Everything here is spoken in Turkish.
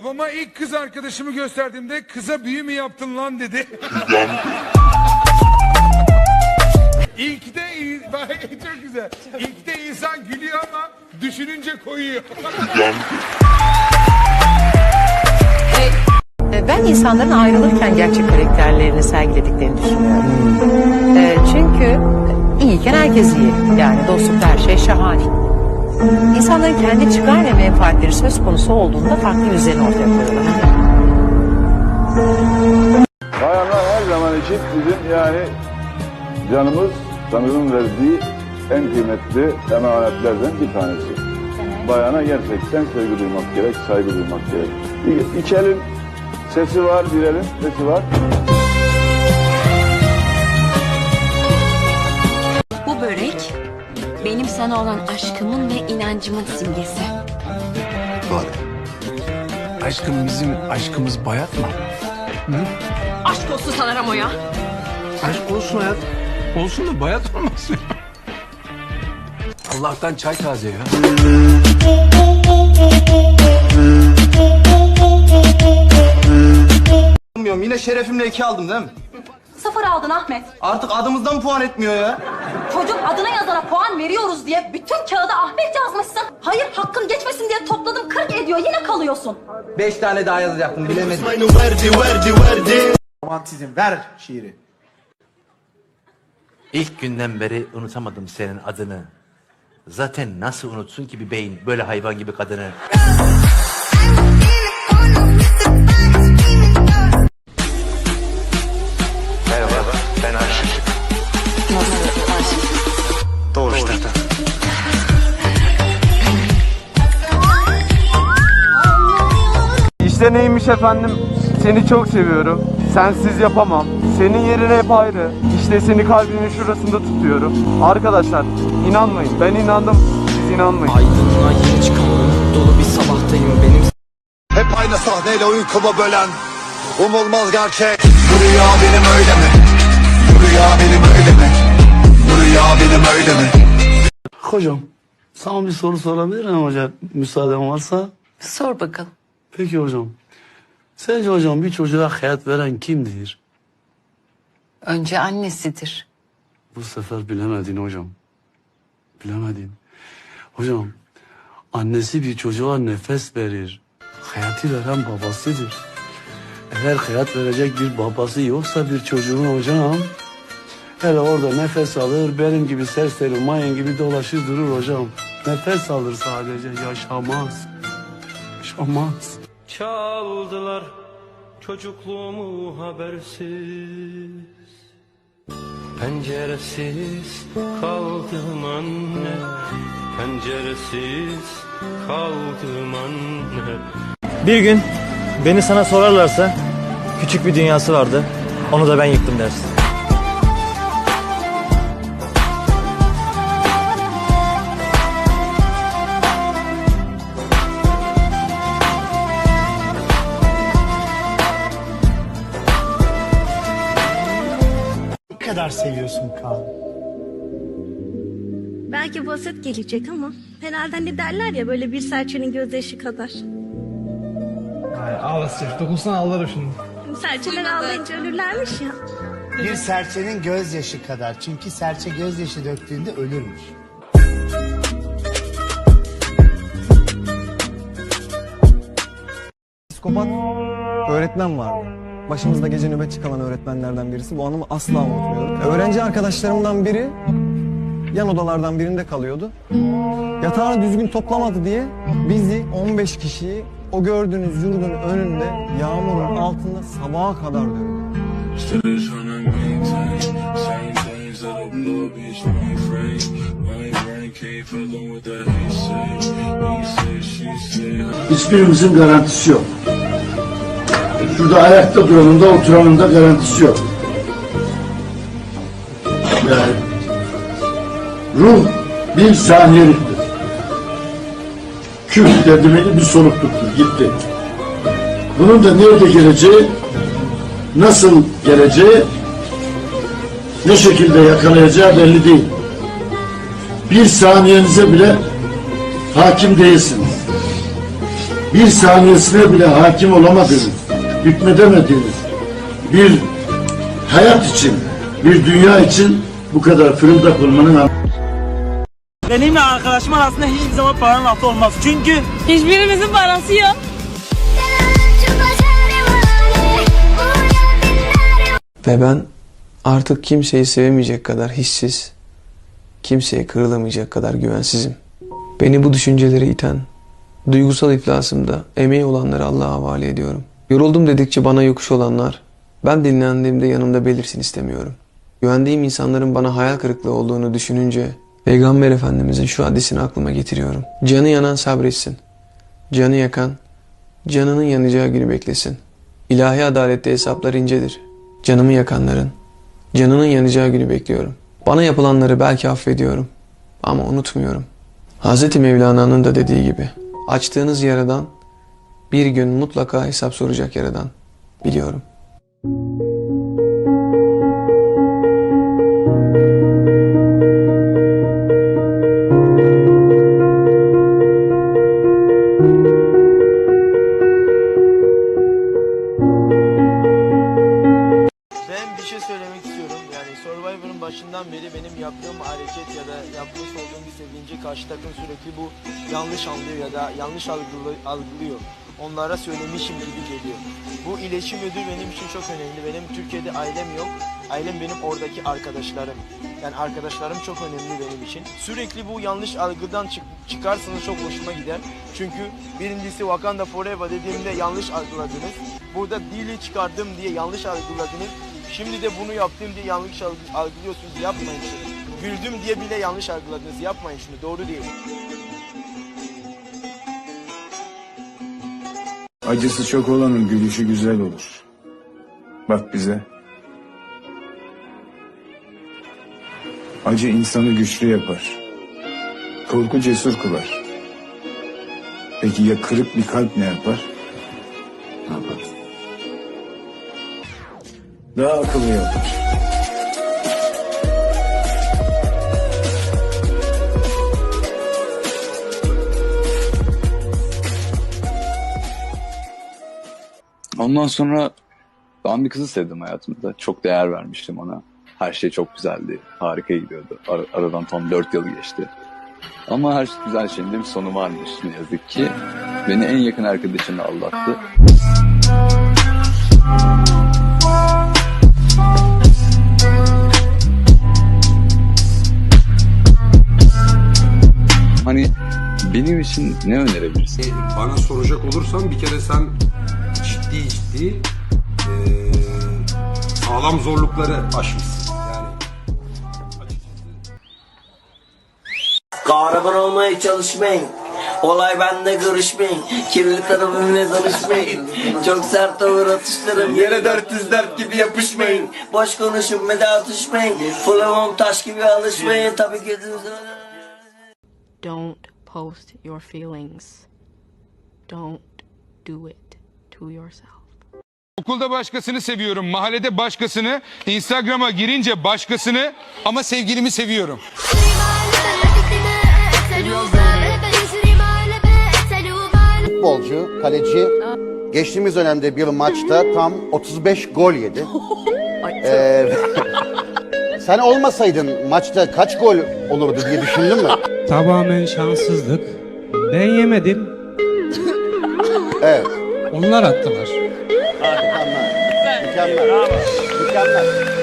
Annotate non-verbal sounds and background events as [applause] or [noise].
Babama ilk kız arkadaşımı gösterdiğimde kıza büyü mü yaptın lan dedi. İlk de [laughs] çok güzel. İlk de insan gülüyor ama düşününce koyuyor. E, Ben insanların ayrılırken gerçek karakterlerini sergilediklerini düşünüyorum. E, çünkü iyiyken herkes iyi. Yani dostlukta her şey şahane. İnsanların kendi çıkar ve menfaatleri söz konusu olduğunda farklı yüzlerini ortaya koyuyorlar. Bayanlar her zaman için bizim yani canımız Tanrı'nın verdiği en kıymetli emanetlerden bir tanesi. Bayana gerçekten sevgi duymak gerek, saygı duymak gerek. İ- İki elin sesi var, bir elin sesi var. Sana olan aşkımın ve inancımın simgesi. Aşkım bizim aşkımız bayat mı? Aşk olsun sana Ramo ya. Aşk olsun hayat. Olsun da bayat olmasın. Allah'tan çay taze ya. Bilmiyorum yine şerefimle iki aldım değil mi? Sıfır aldın Ahmet. Artık adımızdan puan etmiyor ya. Çocuk adına yazana puan veriyoruz diye bütün kağıda Ahmet yazmışsın. Hayır hakkın geçmesin diye topladım 40 ediyor yine kalıyorsun. Beş tane daha yazacaktım bilemedim. Romantizm ver şiiri. İlk günden beri unutamadım senin adını. Zaten nasıl unutsun ki bir beyin böyle hayvan gibi kadını? İşte neymiş efendim? Seni çok seviyorum. Sensiz yapamam. Senin yerin hep ayrı. İşte seni kalbimin şurasında tutuyorum. Arkadaşlar inanmayın. Ben inandım. Siz inanmayın. Aydınlığa yeni çıkan dolu bir sabahtayım benim. Hep aynı sahneyle uykumu bölen umulmaz gerçek. Bu rüya benim öyle mi? Bu rüya benim öyle mi? Bu rüya benim öyle mi? Hocam sana bir soru sorabilir miyim hocam? Müsaaden varsa. Sor bakalım. Peki hocam. Sence hocam bir çocuğa hayat veren kimdir? Önce annesidir. Bu sefer bilemedin hocam. Bilemedin. Hocam annesi bir çocuğa nefes verir. Hayatı veren babasıdır. Eğer hayat verecek bir babası yoksa bir çocuğun hocam hele orada nefes alır benim gibi serseri mayın gibi dolaşır durur hocam. Nefes alır sadece yaşamaz. Yaşamaz. Çaldılar çocukluğumu habersiz Penceresiz kaldım anne Penceresiz kaldım anne Bir gün beni sana sorarlarsa küçük bir dünyası vardı. Onu da ben yıktım dersin. Kadar seviyorsun Kaan? Belki basit gelecek ama herhalde ne derler ya böyle bir serçenin gözyaşı kadar. Ağlasın. Dokunsana ağlar şunu. Serçeler ağlayınca ölürlermiş ya. Bir serçenin gözyaşı kadar. Çünkü serçe gözyaşı döktüğünde ölürmüş. Psikopat öğretmen vardı. Başımızda gece nöbetçi kalan öğretmenlerden birisi. Bu anımı asla unutmuyorum. Öğrenci arkadaşlarımdan biri yan odalardan birinde kalıyordu. Yatağını düzgün toplamadı diye bizi 15 kişiyi o gördüğünüz yurdun önünde yağmurun altında sabaha kadar dövdü. Hiçbirimizin garantisi yok. Şurada ayakta duranın da oturanın da garantisi yok. Yani ruh bir saniyeliktir. Küf dedi miydi bir solukluktur gitti. Bunun da nerede geleceği, nasıl geleceği, ne şekilde yakalayacağı belli değil. Bir saniyenize bile hakim değilsiniz. bir saniyesine bile hakim olamadığınız, hükmedemediğiniz bir hayat için, bir dünya için bu kadar fırıldak olmanın anlamı Benimle arkadaşım arasında hiçbir zaman paranın lafı olmaz. Çünkü Hiçbirimizin parası yok. Ve ben artık kimseyi sevemeyecek kadar hissiz, kimseye kırılamayacak kadar güvensizim. Beni bu düşüncelere iten, duygusal iflasımda emeği olanları Allah'a havale ediyorum. Yoruldum dedikçe bana yokuş olanlar, ben dinlendiğimde yanımda belirsin istemiyorum. Güvendiğim insanların bana hayal kırıklığı olduğunu düşününce, Peygamber Efendimizin şu hadisini aklıma getiriyorum. Canı yanan sabretsin. Canı yakan, canının yanacağı günü beklesin. İlahi adalette hesaplar incedir. Canımı yakanların, canının yanacağı günü bekliyorum. Bana yapılanları belki affediyorum ama unutmuyorum. Hz. Mevlana'nın da dediği gibi, açtığınız yaradan bir gün mutlaka hesap soracak yaradan biliyorum. ben bir şey söylemek istiyorum. Yani Survivor'ın başından beri benim yaptığım hareket ya da yapmış olduğum bir sevinci karşı takım sürekli bu yanlış anlıyor ya da yanlış algılı- algılıyor. Onlara söylemişim gibi geliyor. Bu iletişim ödül benim için çok önemli. Benim Türkiye'de ailem yok. Ailem benim oradaki arkadaşlarım. Yani arkadaşlarım çok önemli benim için. Sürekli bu yanlış algıdan çık çıkarsanız çok hoşuma gider. Çünkü birincisi Wakanda Forever dediğimde yanlış algıladınız. Burada dili çıkardım diye yanlış algıladınız. Şimdi de bunu yaptım diye yanlış algı- algılıyorsunuz. Yapmayın şunu. Güldüm diye bile yanlış algıladınız. Yapmayın şunu. Doğru değil. Acısı çok olanın gülüşü güzel olur. Bak bize. Acı insanı güçlü yapar. Korku cesur kılar. Peki ya kırık bir kalp ne yapar? Ne yapar? Daha akıllı yapar. Ondan sonra ben bir kızı sevdim hayatımda. Çok değer vermiştim ona. Her şey çok güzeldi. Harika gidiyordu. Ar- aradan tam dört yıl geçti. Ama her güzel şeyin de bir sonu varmış ne yazık ki. Beni en yakın arkadaşımla aldattı. Hani benim için ne önerebilirsin? Bana soracak olursan bir kere sen ciddi ciddi eee, sağlam zorlukları aşmışsın. Yani Kahraman olmaya çalışmayın. Olay bende görüşmeyin. Kirli tarafımla tanışmayın. Çok sert tavır atışlarım. Yere 404 gibi yapışmayın. Boş konuşup meda atışmayın. Flamam taş gibi alışmayın. Tabii gözünüzün Don't post your feelings. Don't do it to yourself. Okulda başkasını seviyorum, mahallede başkasını, Instagram'a girince başkasını ama sevgilimi seviyorum. futbolcu, kaleci geçtiğimiz dönemde bir maçta tam 35 gol yedi. Ee, [laughs] sen olmasaydın maçta kaç gol olurdu diye düşündün mü? Tamamen şanssızlık. Ben yemedim. Evet. Onlar attılar. Mükemmel. Mükemmel. Mükemmel.